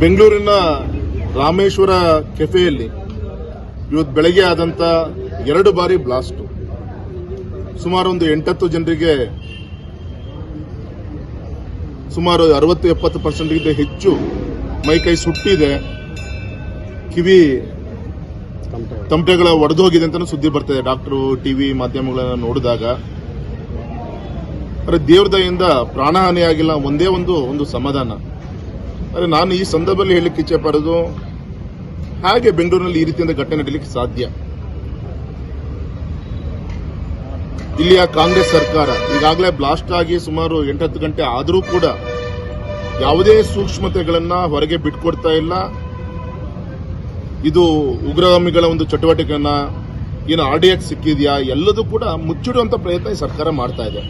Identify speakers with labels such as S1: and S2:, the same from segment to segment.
S1: ಬೆಂಗಳೂರಿನ ರಾಮೇಶ್ವರ ಕೆಫೆಯಲ್ಲಿ ಇವತ್ತು ಬೆಳಗ್ಗೆ ಆದಂತ ಎರಡು ಬಾರಿ ಬ್ಲಾಸ್ಟ್. ಸುಮಾರು ಒಂದು ಎಂಟತ್ತು ಜನರಿಗೆ ಸುಮಾರು ಅರವತ್ತು ಎಪ್ಪತ್ತು ಪರ್ಸೆಂಟ್ಗಿಂತ ಹೆಚ್ಚು ಮೈಕೈ ಸುಟ್ಟಿದೆ. ಕಿವಿ ತಮಟೆಗಳ ಒಡೆದೋಗಿದೆ ಅಂತ ಸುದ್ದಿ ಬರ್ತಿದೆ ಡಾಕ್ಟರು, ಟಿವಿ ಮಾಧ್ಯಮಗಳನ್ನ ನೋಡಿದಾಗ. ಆದರೆ ದೇವ್ರದಯಿಂದ ಪ್ರಾಣಹಾನಿಯಾಗಿಲ್ಲ, ಒಂದೇ ಒಂದು ಒಂದು ಸಮಾಧಾನ. ಆದರೆ ನಾನು ಈ ಸಂದರ್ಭದಲ್ಲಿ ಹೇಳಲಿಕ್ಕೆ ಇಚ್ಛೆ ಪಡೋದು, ಹಾಗೆ ಬೆಂಗಳೂರಿನಲ್ಲಿ ಈ ರೀತಿಯಿಂದ ಘಟನೆ ನಡೀಲಿಕ್ಕೆ ಸಾಧ್ಯ? ಇಲ್ಲಿಯ ಕಾಂಗ್ರೆಸ್ ಸರ್ಕಾರ ಈಗಾಗಲೇ ಬ್ಲಾಸ್ಟ್ ಆಗಿ ಸುಮಾರು ಎಂಟತ್ತು ಗಂಟೆ ಆದರೂ ಕೂಡ ಯಾವುದೇ ಸೂಕ್ಷ್ಮತೆಗಳನ್ನ ಹೊರಗೆ ಬಿಟ್ಕೊಡ್ತಾ ಇಲ್ಲ. ಇದು ಉಗ್ರಗಾಮಿಗಳ ಒಂದು ಚಟುವಟಿಕೆಯನ್ನ, ಏನು ಆರ್ ಡಿ ಎಕ್ಸ್ ಸಿಕ್ಕಿದೆಯಾ, ಎಲ್ಲದೂ ಕೂಡ ಮುಚ್ಚಿಡುವಂತ ಪ್ರಯತ್ನ ಈ ಸರ್ಕಾರ ಮಾಡ್ತಾ ಇದೆ.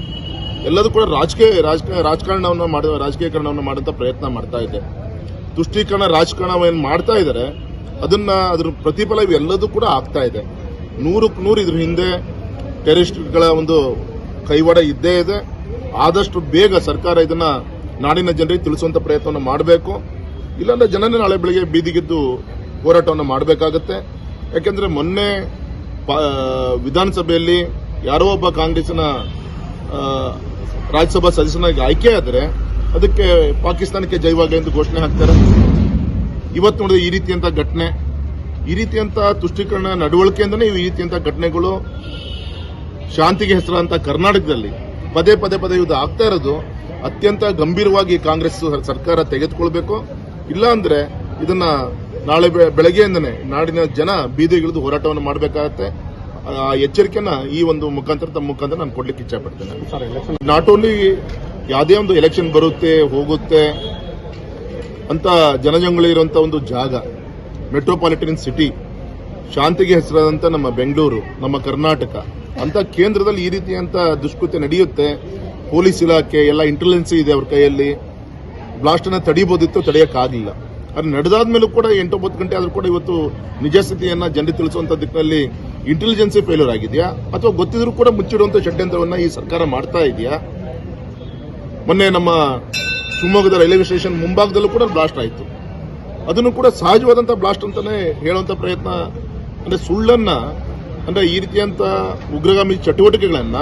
S1: ಎಲ್ಲದೂ ಕೂಡ ರಾಜಕೀಯ ರಾಜಕೀಯ ರಾಜಕಾರಣವನ್ನು ಮಾಡುವ ರಾಜಕೀಯಕರಣವನ್ನು ಮಾಡುವಂತ ಪ್ರಯತ್ನ ಮಾಡ್ತಾ ಇದೆ. ತುಷ್ಟೀಕರಣ ರಾಜಕಾರಣವನ್ನು ಮಾಡ್ತಾ ಇದ್ದಾರೆ ಅದನ್ನ ಅದ್ರ ಪ್ರತಿಫಲ ಇವೆಲ್ಲದೂ ಕೂಡ ಆಗ್ತಾ ಇದೆ. ನೂರಕ್ಕೆ ನೂರು ಇದ್ರ ಹಿಂದೆ ಟೆರಿಸ್ಟ್ಗಳ ಒಂದು ಕೈವಾಡ ಇದ್ದೇ ಇದೆ. ಆದಷ್ಟು ಬೇಗ ಸರ್ಕಾರ ಇದನ್ನ ನಾಡಿನ ಜನರಿಗೆ ತಿಳಿಸುವಂತ ಪ್ರಯತ್ನವನ್ನು ಮಾಡಬೇಕು. ಇಲ್ಲಾಂದ್ರೆ ಜನನೇ ನಾಳೆ ಬೆಳಿಗ್ಗೆ ಬೀದಿಗಿದ್ದು ಹೋರಾಟವನ್ನು ಮಾಡಬೇಕಾಗತ್ತೆ. ಯಾಕೆಂದ್ರೆ ಮೊನ್ನೆ ವಿಧಾನಸಭೆಯಲ್ಲಿ ಯಾರೋ ಒಬ್ಬ ಕಾಂಗ್ರೆಸ್ನ ರಾಜ್ಯಸಭಾ ಸದಸ್ಯನಾಗಿ ಆದರೆ ಅದಕ್ಕೆ ಪಾಕಿಸ್ತಾನಕ್ಕೆ ಜೈವಾಗ ಎಂದು ಘೋಷಣೆ ಹಾಕ್ತಾರೆ. ಇವತ್ತು ನೋಡಿದ ಈ ರೀತಿಯಂತ ಘಟನೆ, ಈ ರೀತಿಯಂತ ತುಷ್ಟೀಕರಣ ನಡವಳಿಕೆಯಿಂದನೇ ಈ ರೀತಿಯಂತ ಘಟನೆಗಳು ಶಾಂತಿಗೆ ಹೆಸರಾದಂಥ ಕರ್ನಾಟಕದಲ್ಲಿ ಪದೇ ಪದೇ ಪದೇ ಇದು ಆಗ್ತಾ ಇರೋದು. ಅತ್ಯಂತ ಗಂಭೀರವಾಗಿ ಕಾಂಗ್ರೆಸ್ ಸರ್ಕಾರ ತೆಗೆದುಕೊಳ್ಬೇಕು. ಇಲ್ಲ ಅಂದ್ರೆ ಇದನ್ನ ನಾಳೆ ಬೆಳಗ್ಗೆಯಿಂದನೇ ನಾಡಿನ ಜನ ಬೀದಿಗಿಳಿದು ಹೋರಾಟವನ್ನು ಮಾಡಬೇಕಾಗತ್ತೆ. ಆ ಎಚ್ಚರಿಕೆನ ಈ ಒಂದು ಮುಖಾಂತರ ತಮ್ಮ ಮುಖಾಂತರ ನಾನು ಕೊಡ್ಲಿಕ್ಕೆ ಇಚ್ಛೆ ಪಡ್ತೇನೆ ನಾಟ್ ಓನ್ಲಿ ಯಾವುದೇ ಒಂದು ಎಲೆಕ್ಷನ್ ಬರುತ್ತೆ ಹೋಗುತ್ತೆ ಅಂತ ಜನಜಂಗುಳಿ ಇರುವಂತ ಒಂದು ಜಾಗ ಮೆಟ್ರೋಪಾಲಿಟನ್ ಸಿಟಿ ಶಾಂತಿಗೆ ಹೆಸರಾದಂತ ನಮ್ಮ ಬೆಂಗಳೂರು ನಮ್ಮ ಕರ್ನಾಟಕ ಅಂತ ಕೇಂದ್ರದಲ್ಲಿ ಈ ರೀತಿಯಂತ ದುಷ್ಕೃತ್ಯ ನಡೆಯುತ್ತೆ. ಪೊಲೀಸ್ ಇಲಾಖೆ ಎಲ್ಲ ಇಂಟೆಲಿಜೆನ್ಸ್ ಇದೆ ಅವ್ರ ಕೈಯಲ್ಲಿ. ಬ್ಲಾಸ್ಟ್ ಅನ್ನ ತಡೆಯೋಕ್ಕಾಗಲಿಲ್ಲ ತಡೆಯಕ್ಕಾಗಲಿಲ್ಲ. ಅದು ನಡೆದಾದ್ಮೇಲೂ ಕೂಡ ಎಂಟೊಂಬತ್ತು ಗಂಟೆ ಆದ್ರೂ ಕೂಡ ಇವತ್ತು ನಿಜ ಸ್ಥಿತಿಯನ್ನ ಜನರಿಗೆ ತಿಳಿಸುವಂತ ದಿಕ್ಕಿನಲ್ಲಿ ಇಂಟೆಲಿಜೆನ್ಸಿ ಫೇಲ್ಯೂರ್ ಆಗಿದೆಯಾ? ಅಥವಾ ಗೊತ್ತಿದ್ರು ಕೂಡ ಮುಚ್ಚಿಡುವಂತ ಷಡ್ಯಂತ್ರವನ್ನ ಈ ಸರ್ಕಾರ ಮಾಡ್ತಾ ಇದೆಯಾ? ಮೊನ್ನೆ ನಮ್ಮ ಶಿವಮೊಗ್ಗದ ರೈಲ್ವೆ ಸ್ಟೇಷನ್ ಮುಂಭಾಗದಲ್ಲೂ ಕೂಡ ಬ್ಲಾಸ್ಟ್ ಆಯಿತು. ಅದನ್ನು ಕೂಡ ಸಹಜವಾದಂತ ಬ್ಲಾಸ್ಟ್ ಅಂತಲೇ ಹೇಳುವಂತ ಪ್ರಯತ್ನ, ಅಂದ್ರೆ ಸುಳ್ಳನ್ನ, ಅಂದ್ರೆ ಈ ರೀತಿಯಂತ ಉಗ್ರಗಾಮಿ ಚಟುವಟಿಕೆಗಳನ್ನ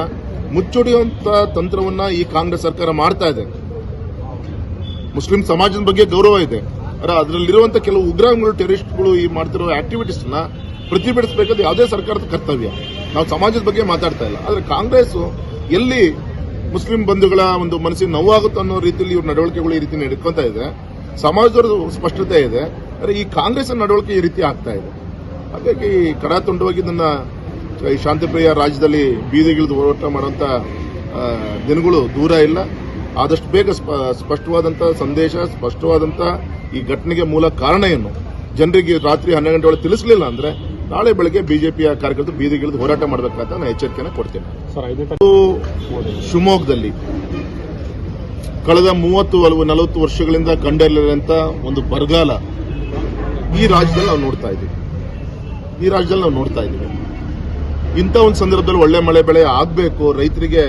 S1: ಮುಚ್ಚುಡಿಯುವಂತ ತಂತ್ರವನ್ನ ಈ ಕಾಂಗ್ರೆಸ್ ಸರ್ಕಾರ ಮಾಡ್ತಾ ಇದೆ. ಮುಸ್ಲಿಂ ಸಮಾಜದ ಬಗ್ಗೆ ಗೌರವ ಇದೆ. ಆದ್ರೆ ಅದರಲ್ಲಿರುವಂತ ಕೆಲವು ಉಗ್ರಗಳು ಟೆರಿಸ್ಟ್ಗಳು ಈ ಮಾಡ್ತಿರೋ ಆಕ್ಟಿವಿಟೀಸ್ನ ಪ್ರತಿಭಟಿಸಬೇಕಾದ ಯಾವುದೇ ಸರ್ಕಾರದ ಕರ್ತವ್ಯ. ನಾವು ಸಮಾಜದ ಬಗ್ಗೆ ಮಾತಾಡ್ತಾ ಇಲ್ಲ. ಆದರೆ ಕಾಂಗ್ರೆಸ್ ಎಲ್ಲಿ ಮುಸ್ಲಿಂ ಬಂಧುಗಳ ಒಂದು ಮನಸ್ಸಿಗೆ ನೋವಾಗುತ್ತೆ ಅನ್ನೋ ರೀತಿಯಲ್ಲಿ ಇವ್ರ ನಡವಳಿಕೆಗಳು ಈ ರೀತಿ ನಡ್ಕೊಂತ ಇದೆ. ಸಮಾಜದವ್ರದ್ದು ಸ್ಪಷ್ಟತೆ ಇದೆ. ಆದರೆ ಈ ಕಾಂಗ್ರೆಸ್ ನಡವಳಿಕೆ ಈ ರೀತಿ ಆಗ್ತಾ ಇದೆ. ಹಾಗಾಗಿ ಕಡಾತುಂಡವಾಗಿ ಇದನ್ನ ಈ ಶಾಂತಿಪ್ರಿಯ ರಾಜ್ಯದಲ್ಲಿ ಬೀದಿಗಿಳಿದು ಹೋರಾಟ ಮಾಡುವಂತ ದಿನಗಳು ದೂರ ಇಲ್ಲ. ಆದಷ್ಟು ಬೇಗ ಸ್ಪ- ಸ್ಪಷ್ಟವಾದಂತ ಸಂದೇಶ, ಸ್ಪಷ್ಟವಾದಂತ ಈ ಘಟನೆಗೆ ಮೂಲ ಕಾರಣ ಏನು? ಜನರಿಗೆ ರಾತ್ರಿ ಹನ್ನೆರಡು ಗಂಟೆ ತಿಳಿಸಲಿಲ್ಲ ಅಂದ್ರೆ ನಾಳೆ ಬೆಳಗ್ಗೆ ಬಿಜೆಪಿಯ ಕಾರ್ಯಕರ್ತರು ಬೀದಿಗಿಳಿದು ಹೋರಾಟ ಮಾಡಬೇಕಂತ ನಾನು ಎಚ್ಚರಿಕೆಯನ್ನು ಕೊಡ್ತೇನೆ. ಶಿವಮೊಗ್ಗದಲ್ಲಿ ಕಳೆದ ಮೂವತ್ತು ಹಲವು ನಲವತ್ತು ವರ್ಷಗಳಿಂದ ಕಂಡಿರಲಿರುವಂತ ಒಂದು ಬರಗಾಲ ಈ ರಾಜ್ಯದಲ್ಲಿ ನಾವು ನೋಡ್ತಾ ಇದ್ದೀವಿ. ಈ ರಾಜ್ಯದಲ್ಲಿ ನಾವು ನೋಡ್ತಾ ಇದ್ದೀವಿ. ಇಂಥ ಒಂದು ಸಂದರ್ಭದಲ್ಲಿ ಒಳ್ಳೆ ಮಳೆ ಬೆಳೆ ಆಗಬೇಕು ರೈತರಿಗೆ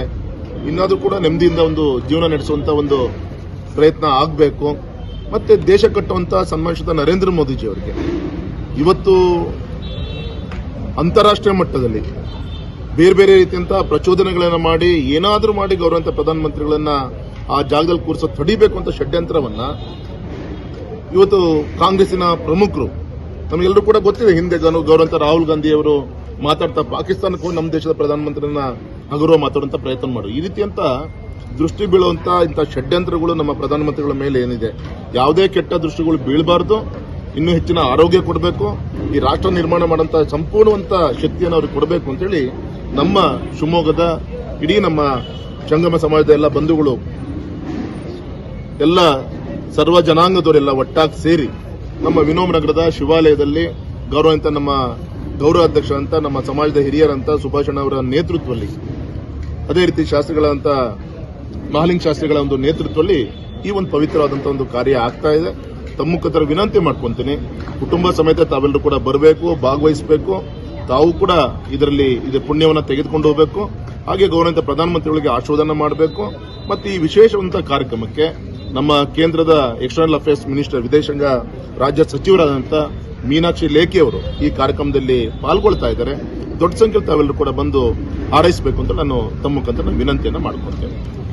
S1: ಇನ್ನಾದರೂ ಕೂಡ ನೆಮ್ಮದಿಯಿಂದ ಒಂದು ಜೀವನ ನಡೆಸುವಂತ ಒಂದು ಪ್ರಯತ್ನ ಆಗಬೇಕು. ಮತ್ತೆ ದೇಶ ಕಟ್ಟುವಂತ ಸನ್ಮಾನಿಸಿದ ನರೇಂದ್ರ ಮೋದಿಜಿ ಅವರಿಗೆ. ಇವತ್ತು ಅಂತಾರಾಷ್ಟ್ರೀಯ ಮಟ್ಟದಲ್ಲಿ ಬೇರೆ ಬೇರೆ ರೀತಿಯಂತ ಪ್ರಚೋದನೆಗಳನ್ನು ಮಾಡಿ, ಏನಾದರೂ ಮಾಡಿ ಗೌರವಂತ ಪ್ರಧಾನಮಂತ್ರಿಗಳನ್ನ ಆ ಜಾಗದಲ್ಲಿ ಕೂರಿಸೋ ತಡಿಬೇಕು ಅಂತ ಷಡ್ಯಂತ್ರವನ್ನ ಇವತ್ತು ಕಾಂಗ್ರೆಸ್ಸಿನ ಪ್ರಮುಖರು ನಮಗೆಲ್ಲರೂ ಕೂಡ ಗೊತ್ತಿದೆ, ಹಿಂದೆ ಜನ ಗೌರವಂತ ರಾಹುಲ್ ಗಾಂಧಿ ಅವರು ಮಾತಾಡ್ತಾ ಪಾಕಿಸ್ತಾನಕ್ಕೂ ನಮ್ಮ ದೇಶದ ಪ್ರಧಾನಮಂತ್ರಿಯನ್ನ ಹಗುರವ ಮಾತಾಡುವಂತ ಪ್ರಯತ್ನ ಮಾಡು. ಈ ರೀತಿಯಂತ ದೃಷ್ಟಿ ಬೀಳುವಂತ ಇಂಥ ಷಡ್ಯಂತ್ರಗಳು ನಮ್ಮ ಪ್ರಧಾನಮಂತ್ರಿಗಳ ಮೇಲೆ ಏನಿದೆ? ಯಾವುದೇ ಕೆಟ್ಟ ದೃಷ್ಟಿಗಳು ಬೀಳಬಾರ್ದು. ಇನ್ನೂ ಹೆಚ್ಚಿನ ಆರೋಗ್ಯ ಕೊಡಬೇಕು, ಈ ರಾಷ್ಟ್ರ ನಿರ್ಮಾಣ ಮಾಡುವಂತ ಸಂಪೂರ್ಣವಂತ ಶಕ್ತಿಯನ್ನು ಅವ್ರಿಗೆ ಕೊಡಬೇಕು ಅಂತೇಳಿ ನಮ್ಮ ಶಿವಮೊಗ್ಗದ ಇಡೀ ನಮ್ಮ ಜಂಗಮ ಸಮಾಜದ ಎಲ್ಲ ಬಂಧುಗಳು, ಎಲ್ಲ ಸರ್ವ ಜನಾಂಗದವರೆಲ್ಲ ಒಟ್ಟಾಗಿ ಸೇರಿ ನಮ್ಮ ವಿನೋಮ ನಗರದ ಶಿವಾಲಯದಲ್ಲಿ ಗೌರವಂತ ನಮ್ಮ ಗೌರವ ಅಧ್ಯಕ್ಷ ಅಂತ ನಮ್ಮ ಸಮಾಜದ ಹಿರಿಯರಂತ ಸುಭಾಷಣ ಅವರ ನೇತೃತ್ವದಲ್ಲಿ, ಅದೇ ರೀತಿ ಶಾಸ್ತ್ರಿಗಳಂತ ಮಹಾಲಿಂಗ ಶಾಸ್ತ್ರಿಗಳ ಒಂದು ನೇತೃತ್ವದಲ್ಲಿ ಈ ಒಂದು ಪವಿತ್ರವಾದಂತಹ ಒಂದು ಕಾರ್ಯ ಆಗ್ತಾ ಇದೆ. ತಮ್ಮ ಮುಖಾಂತರ ವಿನಂತಿ ಮಾಡ್ಕೊಂತೀನಿ. ಕುಟುಂಬ ಸಮೇತ ತಾವೆಲ್ಲರೂ ಕೂಡ ಬರಬೇಕು, ಭಾಗವಹಿಸಬೇಕು. ತಾವು ಕೂಡ ಇದರಲ್ಲಿ ಇದು ಪುಣ್ಯವನ್ನು ತೆಗೆದುಕೊಂಡು ಹೋಗಬೇಕು. ಹಾಗೆ ಗೌರವಂತ ಪ್ರಧಾನಮಂತ್ರಿಗಳಿಗೆ ಆಶೀರ್ವಾದನ ಮಾಡಬೇಕು. ಮತ್ತು ಈ ವಿಶೇಷವಂತ ಕಾರ್ಯಕ್ರಮಕ್ಕೆ ನಮ್ಮ ಕೇಂದ್ರದ ಎಕ್ಸ್ಟರ್ನಲ್ ಅಫೇರ್ಸ್ ಮಿನಿಸ್ಟರ್ ವಿದೇಶಾಂಗ ರಾಜ್ಯ ಸಚಿವರಾದಂಥ ಮೀನಾಕ್ಷಿ ಲೇಖಿ ಅವರು ಈ ಕಾರ್ಯಕ್ರಮದಲ್ಲಿ ಪಾಲ್ಗೊಳ್ತಾ ಇದ್ದಾರೆ. ದೊಡ್ಡ ಸಂಖ್ಯೆಯಲ್ಲಿ ತಾವೆಲ್ಲರೂ ಕೂಡ ಬಂದು ಹಾರೈಸಬೇಕು ಅಂತ ನಾನು ತಮ್ಮ ಮುಖಾಂತರ ನಾನು ವಿನಂತಿಯನ್ನು ಮಾಡಿಕೊಡ್ತೇನೆ